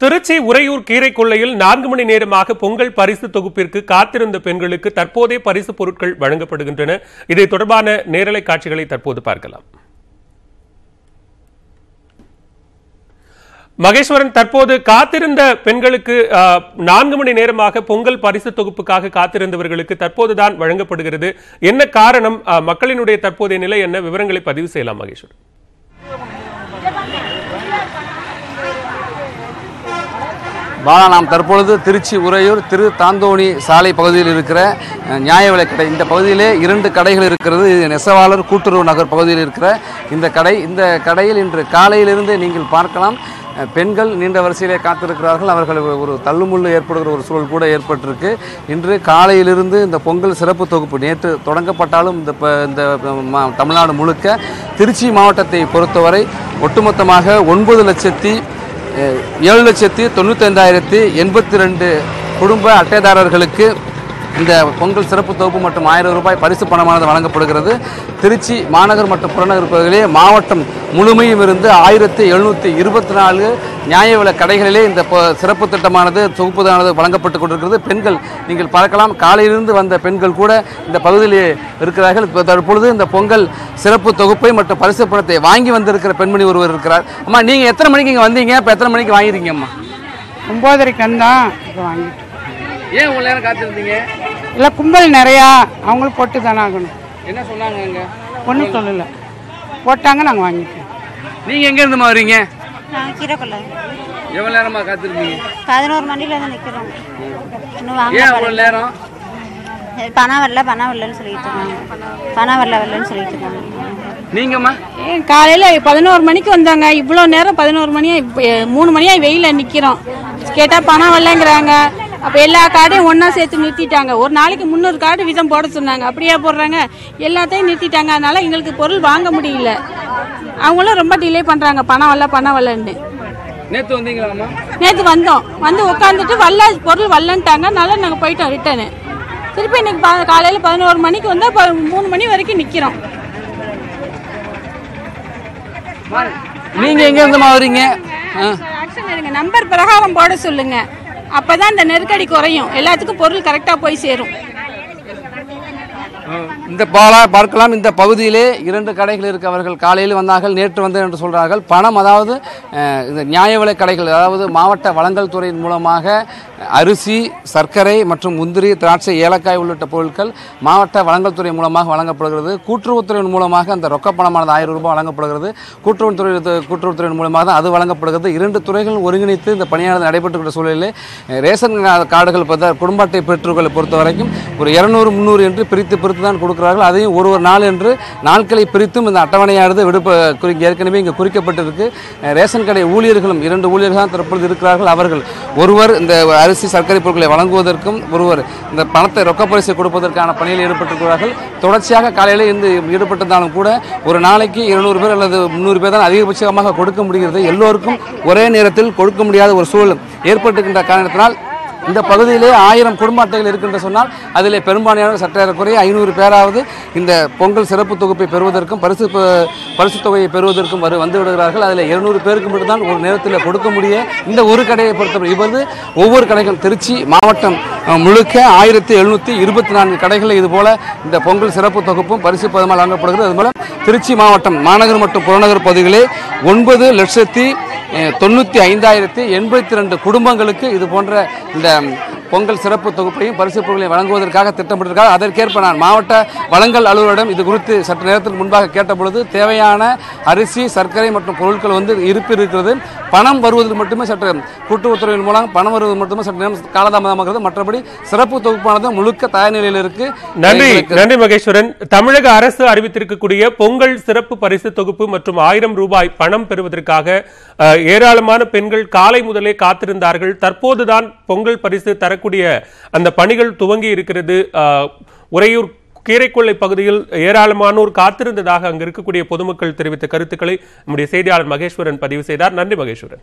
திருச்சி உறையூர் கீரை கொள்ளையில் நான்கு மணி நேரமாக பொங்கல் பரிசு தொகுப்பிற்கு காத்திருந்த பெண்களுக்கு தற்போதே பரிசு பொருட்கள் வழங்கப்படுகின்றன. இதை தொடர்பான நேரலை காட்சிகளை தற்போது பார்க்கலாம். மகேஸ்வரன் தற்போது காத்திருந்த பெண்களுக்கு ஆஹ், நான்கு மணி நேரமாக பொங்கல் பரிசு தொகுப்புக்காக காத்திருந்தவர்களுக்கு தற்போதுதான் வழங்கப்படுகிறது. என்ன காரணம்? ஆஹ், மக்களினுடைய தற்போதைய நிலை என்ன? விவரங்களை பதிவு செய்யலாம் மகேஸ்வரன். பாலா நாம் தற்பொழுது திருச்சி உறையூர் திரு தாந்தோணி சாலை பகுதியில் இருக்கிற நியாய விலைக்கடை இந்த பகுதியிலே இரண்டு கடைகள் இருக்கிறது. இது நெசவாளர் கூட்டுறவு நகர் பகுதியில் இருக்கிற இந்த கடை. இந்த கடையில் இன்று காலையிலிருந்து நீங்கள் பார்க்கலாம் பெண்கள் நீண்ட வரிசையிலே காத்திருக்கிறார்கள். அவர்கள் ஒரு- தள்ளுமுள்ளு ஏற்படுகிற ஒரு சூழல் கூட ஏற்பட்டிருக்கு. இன்று காலையிலிருந்து இந்த பொங்கல் சிறப்பு தொகுப்பு நேற்று தொடங்கப்பட்டாலும் இந்த ப- இந்த தமிழ்நாடு முழுக்க திருச்சி மாவட்டத்தை பொறுத்தவரை ஒட்டுமொத்தமாக ஒன்பது லட்சத்தி ஏழு லட்சத்தி தொண்ணூத்தைந்தாயிரத்தி எண்பத்தி ரெண்டு குடும்ப அட்டைதாரர்களுக்கு இந்த பொங்கல் சிறப்பு தொகுப்பு மற்றும் ஆயிரம் ரூபாய் பரிசு பணமானது வழங்கப்படுகிறது. திருச்சி மாநகர் மற்றும் புறநகர் பகுதியிலே மாவட்டம் முழுமையும் இருந்து ஆயிரத்தி எழுநூற்றி இருபத்தி நாலு நியாய விலை கடைகளிலே இந்த சிறப்பு திட்டமானது தொகுப்புதானது வழங்கப்பட்டு கொண்டிருக்கிறது. பெண்கள் நீங்கள் பார்க்கலாம் காலையிலிருந்து வந்த பெண்கள் கூட இந்த பகுதியிலே இருக்கிறார்கள். இப்போ தற்பொழுது இந்த பொங்கல் சிறப்பு தொகுப்பை மற்றும் பரிசு பணத்தை வாங்கி வந்திருக்கிற பெண்மணி ஒருவர் இருக்கிறார். அம்மா நீங்கள் எத்தனை மணிக்கு இங்கே வந்தீங்க? இப்போ எத்தனை மணிக்கு வாங்கிருக்கீங்க அம்மா? ஒம்போதரைக்கு வந்தோம் இப்போ வாங்கிட்டு ஏன் இவ்வளோ நேரம் காத்திருந்தீங்க? இல்லை கும்பல் நிறையா அவங்களுக்கு போட்டு தானே ஆகணும். என்ன சொன்னாங்க அங்கே? ஒன்றும் சொல்லலை. போட்டாங்க நாங்கள் வாங்கிட்டோம். நீங்கள் எங்கேருந்துமா வரீங்க நாங்கள் கீரைக்குள்ள எவ்வளோ நேரமாக காத்திருந்தீங்க பதினோரு மணிலேருந்து நிற்கிறோம் இன்னும் வாங்க ஏன் அவ்வளோ நேரம்? பணம் வரல பணம் வரலன்னு சொல்லிட்டு இருக்காங்க. பணம் வரல வரலன்னு சொல்லிட்டு இருக்காங்க. நீங்கம்மா? ஏன் காலையில் பதினோரு மணிக்கு வந்தாங்க. இவ்வளோ நேரம் பதினோரு மணியா இப்போ மூணு மணியா வெயிலில் நிற்கிறோம் கேட்டால் பணம் வரலங்கிறாங்க. அப்போ எல்லா கார்டையும் ஒன்றா சேர்த்து நிறுத்திட்டாங்க. ஒரு நாளைக்கு முந்நூறு கார்டு வீதம் போட சொன்னாங்க. அப்படியே போடுறாங்க? எல்லாத்தையும் நிறுத்திட்டாங்க. அதனால எங்களுக்கு பொருள் வாங்க முடியல. அவங்களும் ரொம்ப டிலே பண்ணுறாங்க பணம் வரல பணம் வரலன்னு நேற்று வந்தீங்களாம்மா நேற்று வந்தோம். வந்து உட்காந்துட்டு வரல பொருள் வரலன்ட்டாங்க. அதனால நாங்கள் போயிட்டோம் ரிட்டனு திருப்பி இன்னைக்கு காலையில் பதினோரு மணிக்கு இப்போ மூணு மணி வரைக்கும் எங்கேருந்துமா வரீங்க? ஆ. ஆக்ஷன் எடுங்க நம்பர் பிரகாரம் போட சொல்லுங்க. அப்பதான் இந்த நெருக்கடி குறையும். எல்லாத்துக்கும் பொருள் கரெக்டாக போய் சேரும். இந்த பாலா பார்க்கலாம். இந்த பகுதியிலே இரண்டு கடைகள் இருக்கு. அவர்கள் காலையில் வந்தார்கள் நேற்று வந்தேன் என்று சொல்கிறார்கள் பணம் அதாவது இந்த நியாய விலை கடைகள் அதாவது மாவட்ட வளங்கள் துறையின் மூலமாக அரிசி சர்க்கரை மற்றும் முந்திரி திராட்சை ஏலக்காய் உள்ளிட்ட பொருட்கள் மாவட்ட வளங்கள் துறை மூலமாக வழங்கப்படுகிறது. கூட்டுறவுத்துறையின் மூலமாக அந்த ரொக்க பணமானது ஆயிரம் ரூபாய் வழங்கப்படுகிறது. கூட்டுறவுத்துறை கூட்டுறவுத்துறையின் மூலமாக தான் அது வழங்கப்படுகிறது. இரண்டு துறைகள் ஒருங்கிணைத்து இந்த பணியானது நடைபெற்றுக்கிற சூழலில் ரேஷன் கார்டுகள் குடும்ப அட்டை பெற்றோர்களை பொறுத்த வரைக்கும் ஒரு இரநூறு முந்நூறு என்று பிரித்து பிரித்து தான் கொடுக்கிறார்கள். அதையும் ஒரு ஒரு நாள் என்று நாட்களை பிரித்தும் இந்த அட்டவணையானது விடுப்பு குறி ஏற்கனவே இங்கே குறிக்கப்பட்டிருக்கு. ரேஷன் கடை ஊழியர்களும் இரண்டு ஊழியர்கள் தான் தற்பொழுது இருக்கிறார்கள். அவர்கள் ஒருவர் இந்த அரிசி சர்க்கரை பொருட்களை வழங்குவதற்கும் ஒருவர் இந்த பணத்தை ரொக்க பரிசு கொடுப்பதற்கான பணியில் ஈடுபட்டிருக்கிறார்கள். தொடர்ச்சியாக காலையில் இருந்து ஈடுபட்டிருந்தாலும் கூட ஒரு நாளைக்கு இருநூறு பேர் அல்லது முந்நூறு பேர் தான் அதிகபட்சமாக கொடுக்க முடிகிறது. எல்லோருக்கும் ஒரே நேரத்தில் கொடுக்க முடியாத ஒரு சூழல் ஏற்பட்டிருக்கின்ற காரணத்தினால் இந்த பகுதியிலே ஆயிரம் குடும்ப அட்டைகள் இருக்கின்ற சொன்னால் அதில் பெரும்பான்மையான சற்றேறக்குறைய ஐநூறு பேராவது இந்த பொங்கல் சிறப்பு தொகுப்பை பெறுவதற்கும் பரிசு பரிசு தொகையை பெறுவதற்கும் வரு வந்து விடுகிறார்கள். அதில் இருநூறு பேருக்கு மட்டும்தான் ஒரு நேரத்தில் கொடுக்க முடிய இந்த ஒரு கடையை பொறுத்தவரை இப்பொழுது ஒவ்வொரு கடைகள் திருச்சி மாவட்டம் முழுக்க ஆயிரத்தி எழுநூற்றி இருபத்தி நான்கு கடைகளில் இதுபோல் இந்த பொங்கல் சிறப்பு தொகுப்பும் பரிசு பதமாக வழங்கப்படுகிறது. அது மூலம் திருச்சி மாவட்டம் மாநகர் மற்றும் புறநகர் பகுதிகளில் ஒன்பது லட்சத்தி தொண்ணூற்றி ஐந்தாயிரத்தி எண்பத்தி ரெண்டு குடும்பங்களுக்கு இது போன்ற இந்த பொங்கல் சிறப்பு தொகுப்பையும் பரிசு பொருட்களையும் வழங்குவதற்காக திட்டமிட்டிருக்காங்க அதற்கேற்ப நான் மாவட்ட வழங்கல் அலுவலரிடம் இது குறித்து சற்று நேரத்துக்கு முன்பாக கேட்டபொழுது தேவையான அரிசி சர்க்கரை மற்றும் பொருட்கள் வந்து இருப்பு இருக்கிறது பணம் வருவதற்கு மட்டுமே சற்று கூட்டுறவுத்துறையின் மூலம் பணம் வருவது மட்டுமே சற்று நேரம் காலதாமதமாகிறது. மற்றபடி சிறப்பு தொகுப்பானது முழுக்க தயார் நிலையில் இருக்கு. நன்றி நன்றி மகேஸ்வரன். தமிழக அரசு அறிவித்திருக்கக்கூடிய பொங்கல் சிறப்பு பரிசு தொகுப்பு மற்றும் ஆயிரம் ரூபாய் பணம் பெறுவதற்காக ஏராளமான பெண்கள் காலை முதலே காத்திருந்தார்கள். தற்போதுதான் பொங்கல் பரிசு பெறக்கூடிய அந்த பணிகள் துவங்கி இருக்கிறது. உறையூர் கீரைக்கொள்ளை பகுதியில் ஏராளமானோர் காத்திருந்ததாக அங்கு இருக்கக்கூடிய பொதுமக்கள் தெரிவித்த கருத்துக்களை நம்முடைய செய்தியாளர் மகேஸ்வரன் பதிவு செய்தார். நன்றி மகேஸ்வரன்.